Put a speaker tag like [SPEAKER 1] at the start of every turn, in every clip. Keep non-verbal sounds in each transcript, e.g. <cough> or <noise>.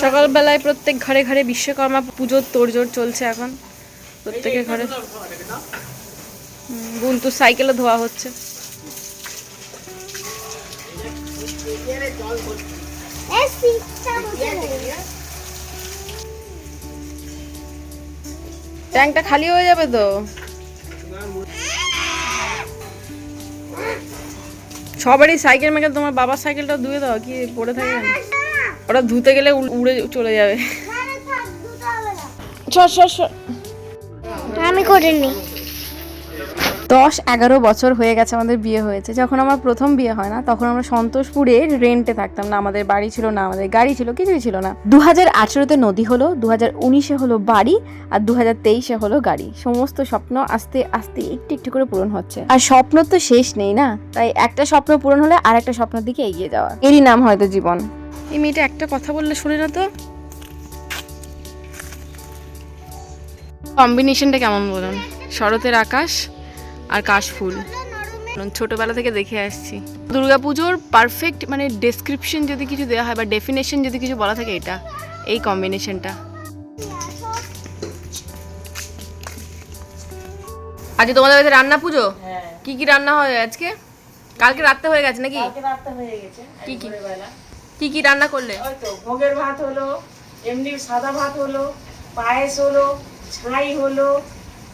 [SPEAKER 1] সকালবেলায় প্রত্যেক ঘরে ঘরে বিশ্বকর্মা পুজোর তোড়জোড় চলছে এখন। প্রত্যেকের ঘরে। হুম, বুনতুর সাইকেলও ধোয়া হচ্ছে। ট্যাঙ্কটা খালি হয়ে যাবে তো? সবারই সাইকেল মেকে তোমার বাবার সাইকেলটা ধুয়ে দাও কি পড়ে থাকে না ওটা ধুতে গেলে উড়ে চলে যাবে।
[SPEAKER 2] আমি করিনি
[SPEAKER 1] দশ এগারো বছর হয়ে গেছে আমাদের বিয়ে হয়েছে। যখন আমার প্রথম বিয়ে হয় না তখন আমরা সন্তোষপুরে রেন্টে থাকতাম। না আমাদের বাড়ি ছিল না আমাদের গাড়ি ছিল কিছুই ছিল না। দু হাজার আঠেরোতে নদী হলো দু হাজার উনিশে হলো বাড়ি আর দু হাজার তেইশে হলো গাড়ি। সমস্ত স্বপ্ন আস্তে আস্তে একটু একটু করে পূরণ হচ্ছে। আর স্বপ্ন তো শেষ নেই না? তাই একটা স্বপ্ন পূরণ হলে আর একটা স্বপ্নের দিকে এগিয়ে যাওয়া। এরই নাম হয়তো জীবন। এই মেয়েটা একটা কথা বললে শুনে না তো। কম্বিনেশনটা কেমন বলুন? শরতের আকাশ আর কাশফুল ছোটবেলা থেকে দেখে আসছি। দুর্গা পুজোর পারফেক্ট মানে ডেসক্রিপশন যদি কিছু দেওয়া হয় বা ডেফিনেশন যদি কিছু বলা থাকে এটা এই কম্বিনেশনটা আজকে তোমাদের বাড়িতে রান্না পুজো? কি কি রান্না হয় আজকে? কালকে রাত্রে হয়ে গেছে নাকি?
[SPEAKER 3] হয়ে গেছে
[SPEAKER 1] কি কি? কি কি রান্না করলে?
[SPEAKER 3] ওই তো ভোগের ভাত হলো এমনি সাদা ভাত হলো পায়েস হলো ছাই হলো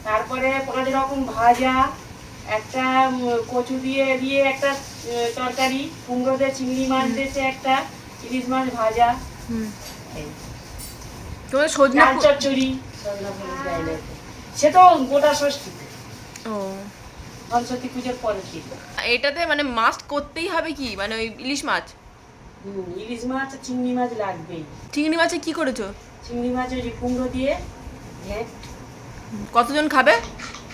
[SPEAKER 3] তারপরে পাঁচ রকম ভাজা একটা কচু দিয়ে দিয়ে একটা তরকারি কুমড়ো দিয়ে চিংড়ি মাছ দিয়েছে একটা ইলিশ মাছ ভাজা। এই।
[SPEAKER 1] তোমাদের সজনা
[SPEAKER 3] চচ্চড়ি। সে তো গোটা ষষ্ঠী।
[SPEAKER 1] ও।
[SPEAKER 3] সরস্বতী পুজোর দিন।
[SPEAKER 1] এটাতে মানে মাস্ট করতেই হবে কি? মানে ওই ইলিশ মাছ?
[SPEAKER 3] ইলিশ মাছ চিংড়ি মাছ লাগবেই।
[SPEAKER 1] চিংড়ি মাছে কি করেছ?
[SPEAKER 3] চিংড়ি মাছ ওই যে কুমড়ো দিয়ে ঘেঁট
[SPEAKER 1] কতজন খাবে?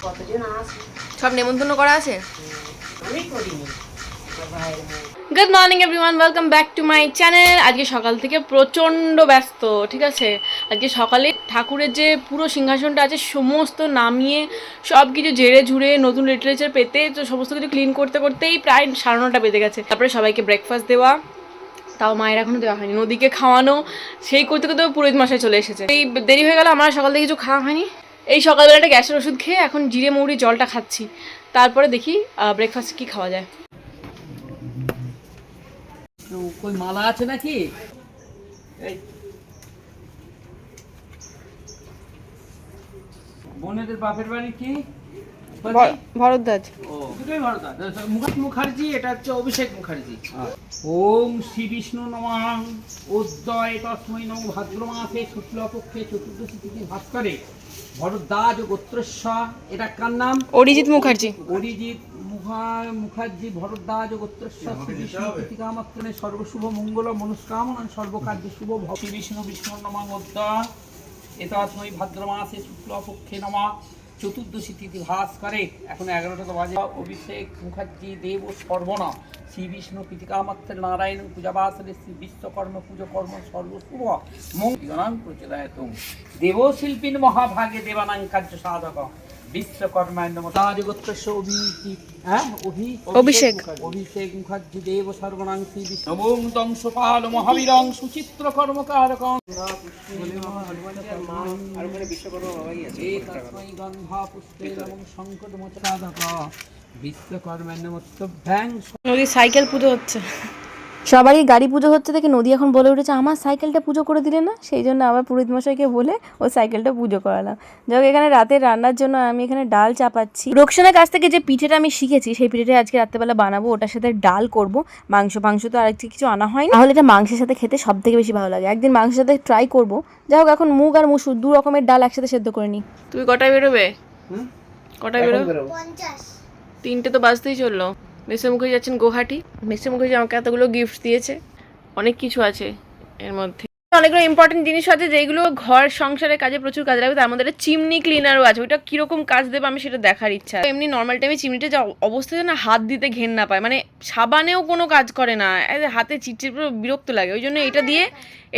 [SPEAKER 3] কতজন আসে
[SPEAKER 1] সব নেমন্তন্ন করা আছে?
[SPEAKER 3] আমি করিনি।
[SPEAKER 1] Good morning everyone welcome back to my channel আজকে সকাল থেকে প্রচণ্ড ব্যস্ত ঠিক আছে? আজকে সকালে ঠাকুরের যে পুরো সিংহাসনটা আছে সমস্ত নামিয়ে সব কিছু ঝেড়ে ঝুড়ে নতুন লিটারেচার পেতে তো সমস্ত কিছু ক্লিন করতে করতেই প্রায় সাড়ে নটা বেজে গেছে। তারপরে সবাইকে ব্রেকফাস্ট দেওয়া তাও মায়ের এখনও দেওয়া হয়নি। নদীকে খাওয়ানো, সেই করতে করতে পুরোহিত মশাই চলে এসেছে। এই দেরি হয়ে গেল, আমার সকাল থেকে কিছু খাওয়া হয়নি। এই সকালবেলাটা গ্যাসের ওষুধ খেয়ে এখন জিরে, মৌরি, জলটা খাচ্ছি। তারপরে দেখি ব্রেকফাস্ট কি খাওয়া যায়।
[SPEAKER 4] কই, মালা আছে নাকি? বোনেদের বাপের বাড়ি কি?
[SPEAKER 1] ভরদ্বাজ।
[SPEAKER 4] দুটোই ভারত মুখার্জি মুখার্জি এটা হচ্ছে অভিষেক মুখার্জি। ওম শ্রী বিষ্ণু নমাং উদ্দয় তস্মৈ নম ভাদ্র মাসে শুক্লপক্ষে চতুর্দশী তিথি ভাস্করে ভরদ্বাজ গোত্রস্ব। এটা কার নাম?
[SPEAKER 1] অরিজিৎ মুখার্জি।
[SPEAKER 4] অরিজিৎ মুখার্জি ভরদ্বাজ গোত্রস্ব। শ্রী বিষ্ণু প্রীতিকামাত্রণে সর্বশুভ মঙ্গল মনস্কামনা সর্বকার্য শুভ ভব শ্রী বিষ্ণু বিষ্ণু নমা মধ্যা এতাত্মই ভাদ্র মাসে শুক্লপক্ষে নমা। চতুর্দশী তিথি ভাস করে। এখন এগারোটা বাজে। অভিষেক মুখার্জি, দেব সর্বনা। শ্রী বিষ্ণু প্রীতিকামাত্র নারায়ণ পূজাবাসরে শ্রী বিশ্বকর্ম পুজো কর্ম সর্বশুভ। মঙ্গলাং প্রচলায়ত দেবশিল্পীন মহাভাগে দেবানাং কার্য সাধক। হ্যাঁ? অভি
[SPEAKER 1] অভিষেক।
[SPEAKER 4] অভিষেক মুখার্জি দেব দংশপাল মহাবীরং সুচিত্র
[SPEAKER 1] নদীর সাইকেল পুজো হচ্ছে। সবারই গাড়ি পুজো হচ্ছে দেখে নদী এখন বলে উঠেছে আমার সাইকেলটা পুজো করে দিলে না? সেই জন্য আবার পুরোহিত মশাইকে বলে ও সাইকেলটা পুজো করালাম। যাই হোক এখানে রাতের রান্নার জন্য আমি এখানে ডাল চাপাচ্ছি। রোকসানের কাছ থেকে যে পিঠেটা আমি শিখেছি সেই পিঠেটা আজকে রাত্রেবেলা বানাবো। ওটার সাথে ডাল করব। মাংস মাংস তো আর কিছু আনা হয় না তাহলে এটা মাংসের সাথে খেতে সব থেকে বেশি ভালো লাগে। একদিন মাংসের সাথে ট্রাই করব। যাই হোক এখন মুগ আর মুসুর দু রকমের ডাল একসাথে সেদ্ধ করে নিই। তুমি কটায় বেরোবে? কটায় বেরোবে।
[SPEAKER 2] পঞ্চাশ।
[SPEAKER 1] তিনটে তো বাজতেই চলল। মেসে মুখার্জি যাচ্ছেন গুয়াহাটি। মেসে মুখার্জি আমাকে এতগুলো গিফট দিয়েছে। অনেক কিছু আছে এর মধ্যে। অনেকগুলো ইম্পর্টেন্ট জিনিস আছে যেগুলো ঘর সংসারের কাজে প্রচুর কাজে লাগবে। তার মধ্যে একটা চিমনি ক্লিনারও আছে। ওইটা কীরকম কাজ দেবে আমি সেটা দেখার ইচ্ছা এমনি নর্মাল টাইমে চিমনিটা যা অবস্থা না হাত দিতে ঘেন না পায়। মানে সাবানেও কোনো কাজ করে না। হাতে চিটচিট পুরো বিরক্ত লাগে। ওই জন্য এটা দিয়ে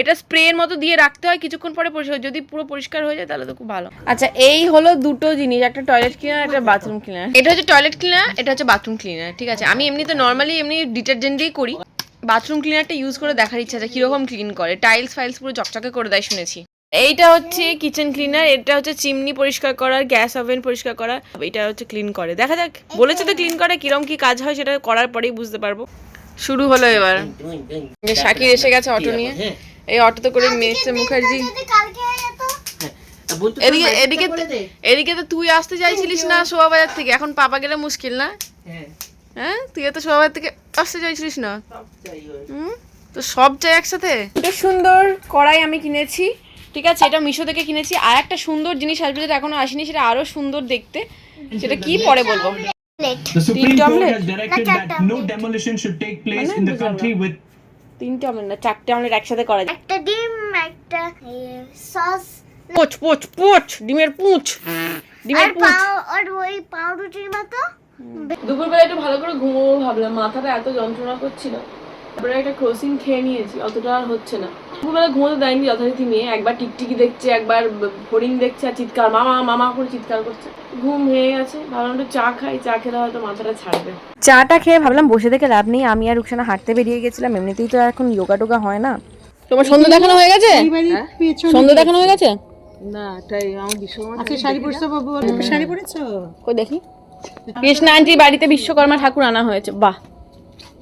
[SPEAKER 1] এটা স্প্রের মতো দিয়ে রাখতে হয়। কিছুক্ষণ পরে পরিষ্কার যদি পুরো পরিষ্কার হয়ে যায় তাহলে তো খুব ভালো। আচ্ছা এই হলো দুটো জিনিস। একটা টয়লেট ক্লিনার একটা বাথরুম ক্লিনার এটা হচ্ছে টয়লেট ক্লিনার এটা হচ্ছে বাথরুম ক্লিনার ঠিক আছে? আমি এমনিতে নর্মালি এমনি ডিটারজেন্ট দিয়েই করি।
[SPEAKER 2] বাথরুম ক্লিনারটা ইউজ করে দেখার ইচ্ছা আছে কীরকম ক্লিন করে। টাইলস ফাইলস পুরো চকচকে করে দেয় শুনেছি। এইটা হচ্ছে কিচেন ক্লিনার এটা হচ্ছে চিমনি পরিষ্কার করার গ্যাস ওভেন পরিষ্কার করা এটা হচ্ছে ক্লিন করে। দেখা যাক বলেছে তো ক্লিন করে কিরম কি কাজ হয় সেটা করার পরেই বুঝতে পারব। শুরু হলো এবার। শাকির এসে গেছে অটো নিয়ে। এই অটোতে করে মেসে মুখার্জি।
[SPEAKER 3] হয়ে
[SPEAKER 2] এদিকে এদিকে এদিকে তো তুই আসতে চাইছিলিস না শোভা বাজার থেকে এখন পাপা গেলে মুশকিল না? হ্যাঁ? তুই তো বাজার থেকে আসতে চাইছিলিস না? হুম? তো সব চাই একসাথে? এটা সুন্দর কড়াই আমি কিনেছি ঠিক আছে? এটা মিশো থেকে কিনেছি। আর একটা সুন্দর জিনিস আসবে যেটা এখনও আসেনি সেটা আরও সুন্দর দেখতে। সেটা কি পরে বলব?
[SPEAKER 5] With
[SPEAKER 2] তিনটে অমলেট না চারটে অমলেট একসাথে করা যায়।
[SPEAKER 3] একটা ডিম একটা সস
[SPEAKER 2] পোচ পোচ পোচ ডিমের পুঁচ। ডিমের
[SPEAKER 3] আর
[SPEAKER 2] পুঁচ
[SPEAKER 3] আর ওই পাউরুটির মতো?
[SPEAKER 2] দুপুরবেলা একটু ভালো করে ঘুমোবো ভাবলাম মাথাটা এত যন্ত্রণা করছিল। তারপরে একটা ক্রসিং খেয়ে নিয়েছি অতটা আর হচ্ছে না। দুপুরবেলা ঘুমোতে দেয়নি যথারীতি মেয়ে একবার টিকটিকি দেখছে একবার দেখছে আর চিৎকার মামা মামা করে চিৎকার করছে। ঘুম হয়ে গেছে ভাবলাম একটু চা খাই চা খেলে হয়তো মাথাটা ছাড়বে।
[SPEAKER 1] চাটা খেয়ে ভাবলাম বসে থেকে লাভ নেই আমি আর রুকসানা হাঁটতে বেরিয়ে গেছিলাম এমনিতেই তো এখন যোগা টোগা হয় না।
[SPEAKER 2] তোমার সন্ধ্যা দেখানো হয়ে গেছে? সন্ধ্যা দেখানো হয়ে গেছে?
[SPEAKER 6] আজকে শাড়ি পরছো বাবু শাড়ি পরেছো?
[SPEAKER 2] কই দেখি। <laughs> কৃষ্ণা আন্টির বাড়িতে বিশ্বকর্মা ঠাকুর আনা হয়েছে। বাহ,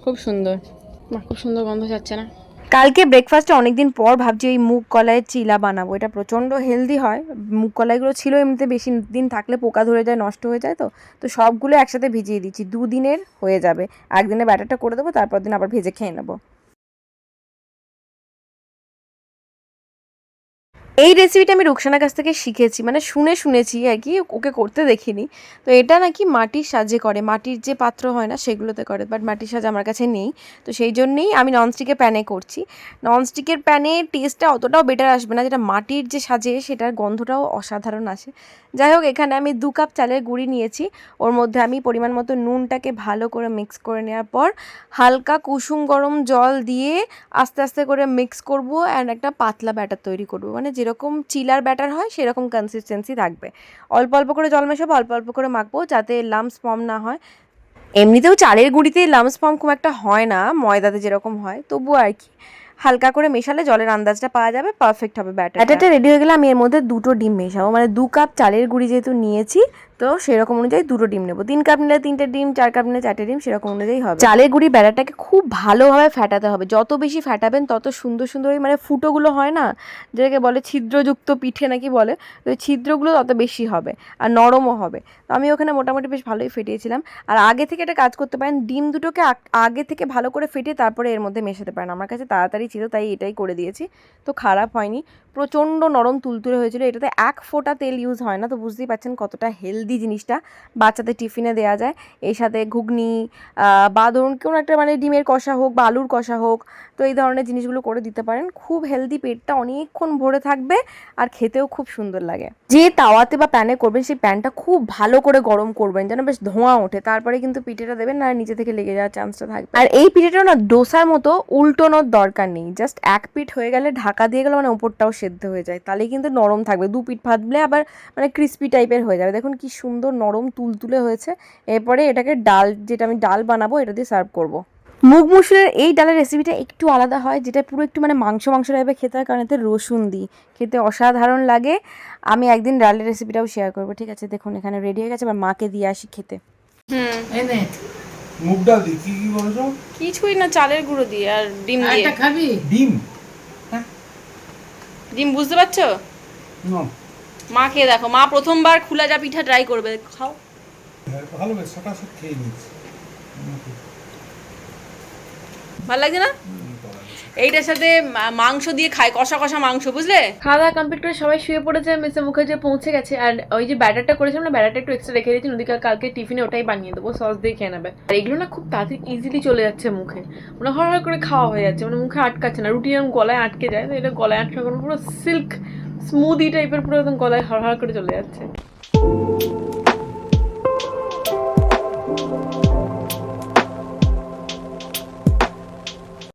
[SPEAKER 2] খুব সুন্দর। বাহ, খুব সুন্দর গন্ধ যাচ্ছে না?
[SPEAKER 1] কালকে ব্রেকফাস্টে অনেকদিন পর ভাবছি ওই মুগ কলাইয়ের চিলা বানাবো। এটা প্রচণ্ড হেলদি হয়। মুগ কলাইগুলো ছিল এমনিতে বেশি দিন থাকলে পোকা ধরে যায়, নষ্ট হয়ে যায় তো। তো সবগুলো একসাথে ভিজিয়ে দিচ্ছি। দুদিনের হয়ে যাবে। একদিনে ব্যাটারটা করে দেবো, তারপর দিন আবার ভেজে খেয়ে নেব। এই রেসিপিটা আমি রুকসানার কাছ থেকে শিখেছি মানে শুনে শুনেছি আর কি, ওকে করতে দেখিনি। তো এটা নাকি মাটির সাজে করে, মাটির যে পাত্র হয় না সেগুলোতে করে বাট মাটির সাজ আমার কাছে নেই। তো সেই জন্যেই আমি ননস্টিকের প্যানে করছি। ননস্টিকের প্যানে টেস্টটা অতটাও বেটার আসবে না, যেটা মাটির যে সাজে, সেটার গন্ধটাও অসাধারণ আসে। যাই হোক, এখানে আমি দু কাপ চালের গুঁড়ি নিয়েছি। ওর মধ্যে আমি পরিমাণ মতো নুনটাকে ভালো করে মিক্স করে নেওয়ার পর, হালকা কুসুম গরম জল দিয়ে আস্তে আস্তে করে মিক্স করব অ্যান্ড একটা পাতলা ব্যাটার তৈরি করব। মানে যেরকম চিলার ব্যাটার হয়, সেরকম কনসিস্টেন্সি থাকবে। অল্প অল্প করে জল মেশাবো, অল্প অল্প করে মাখবো যাতে লামস ফর্ম না হয়। এমনিতেও চালের গুঁড়িতে লামস ফর্ম খুব একটা হয় না, ময়দাতে যেরকম হয়, তবুও আর কি। হালকা করে মেশালে জলের আন্দাজটা পাওয়া যাবে পারফেক্ট হবে ব্যাটার ব্যাটারটা রেডি হয়ে গেলে আমি এর মধ্যে দুটো ডিম মেশাবো মানে দু কাপ চালের গুঁড়ি যেহেতু নিয়েছি তো সেরকম অনুযায়ী দুটো ডিম নেব। তিন কাপ নিলে তিনটে ডিম, চার কাপ নিলে চারটে ডিম, সেরকম অনুযায়ী হবে। চালের গুঁড়ি ব্যাটারটাকে খুব ভালোভাবে ফ্যাটাতে হবে। যত বেশি ফ্যাটাবেন তত সুন্দর সুন্দর মানে ফুটোগুলো হয় না? যেটাকে বলে ছিদ্রযুক্ত পিঠে নাকি বলে? তো ছিদ্রগুলো তত বেশি হবে আর নরমও হবে। তো আমি ওখানে মোটামুটি বেশ ভালোই ফেটিয়েছিলাম। আর আগে থেকে একটা কাজ করতে পারেন, ডিম দুটোকে আগে থেকে ভালো করে ফেটিয়ে তারপরে এর মধ্যে মেশাতে পারেন। আমার কাছে তাড়াতাড়ি ছিল, তাই এটাই করে দিয়েছি। তো খারাপ হয়নি। প্রচণ্ড নরম তুলতুলে হয়েছিল। এটাতে এক ফোঁটা তেল ইউজ হয় না, তো বুঝতেই পারছেন কতটা হেলদি জিনিসটা বাচ্চাদের টিফিনে দেওয়া যায়। এর সাথে ঘুগনি বা ধরুন কোনো একটা মানে ডিমের কষা হোক বা আলুর কষা হোক, তো এই ধরনের জিনিসগুলো করে দিতে পারেন। খুব হেলদি পেটটা অনেকক্ষণ ভরে থাকবে আর খেতেও খুব সুন্দর লাগে। যে তাওয়াতে বা প্যানে করবেন, সেই প্যানটা খুব ভালো করে গরম করবেন, যেন বেশ ধোঁয়া ওঠে। তারপরে কিন্তু পিঠেটা দেবেন না নিচে থেকে লেগে যাওয়ার চান্সটা থাকবে। আর এই পিঠেটা না, ডোসার মতো উল্টোনোর দরকার নেই। জাস্ট এক পিঠ হয়ে গেলে ঢাকা দিয়ে গেলে মানে ওপরটাও সেদ্ধ হয়ে যায়। তাহলে কিন্তু নরম থাকবে। দু পিঠ ভাজলে আবার মানে ক্রিস্পি টাইপের হয়ে যাবে। দেখুন কি সুন্দর নরম তুলতুলে হয়েছে। এরপরে এটাকে ডাল, যেটা আমি ডাল বানাবো, এটা দিয়ে সার্ভ করব। মুগ মুসুরের এই ডালের রেসিপিটা একটু আলাদা হয় যেটা পুরো একটু মানে মাংস মাংস টাইপের খেতে হয় কারণ এতে রসুন দিই। খেতে অসাধারণ লাগে। আমি একদিন ডালের রেসিপিটাও শেয়ার করব ঠিক আছে? দেখুন এখানে রেডি হয়ে গেছে এবার মাকে দিয়ে আসি খেতে।
[SPEAKER 2] হুম।
[SPEAKER 7] মুগ ডাল দিয়ে কি কি বলেছ?
[SPEAKER 2] কিছুই না চালের গুঁড়ো দিয়ে আর ডিম দিয়ে।
[SPEAKER 6] একটা খাবি?
[SPEAKER 7] ডিম?
[SPEAKER 2] ডিম বুঝতে পারছ?
[SPEAKER 7] না।
[SPEAKER 2] মা খেয়ে দেখো মা প্রথমবার খুলা যা পিঠা ট্রাই করবে খাও।
[SPEAKER 7] হ্যাঁ, ভালো বেশ সকাল খেয়ে নিয়েছি।
[SPEAKER 2] ভালো লাগছে না? এইটার সাথে মাংস দিয়ে খায়, কষা কষা মাংস, বুঝলে? খাওয়া দাওয়া কমপ্লিট করে সবাই শুয়ে পড়েছে, মিস্টার মুখার্জি পৌঁছে গেছে আর ওই যে ব্যাটারটা করেছিলাম না, ব্যাটারটা একটু এক্সট্রা রেখে দিয়েছি নদীকে কালকে টিফিনে ওটাই বানিয়ে দেবো সস দিয়ে খেয়ে নেবে। আর এগুলো না খুব তাড়াতাড়ি ইজিলি চলে যাচ্ছে মুখে। মানে হর করে খাওয়া হয়ে যাচ্ছে মানে মুখে আটকাচ্ছে না, রুটি এরকম গলায় আটকে যায়, তো এটা গলায় আটকা কোনো পুরো সিল্ক স্মুদি টাইপের পুরো একদম গলায় হর করে চলে যাচ্ছে।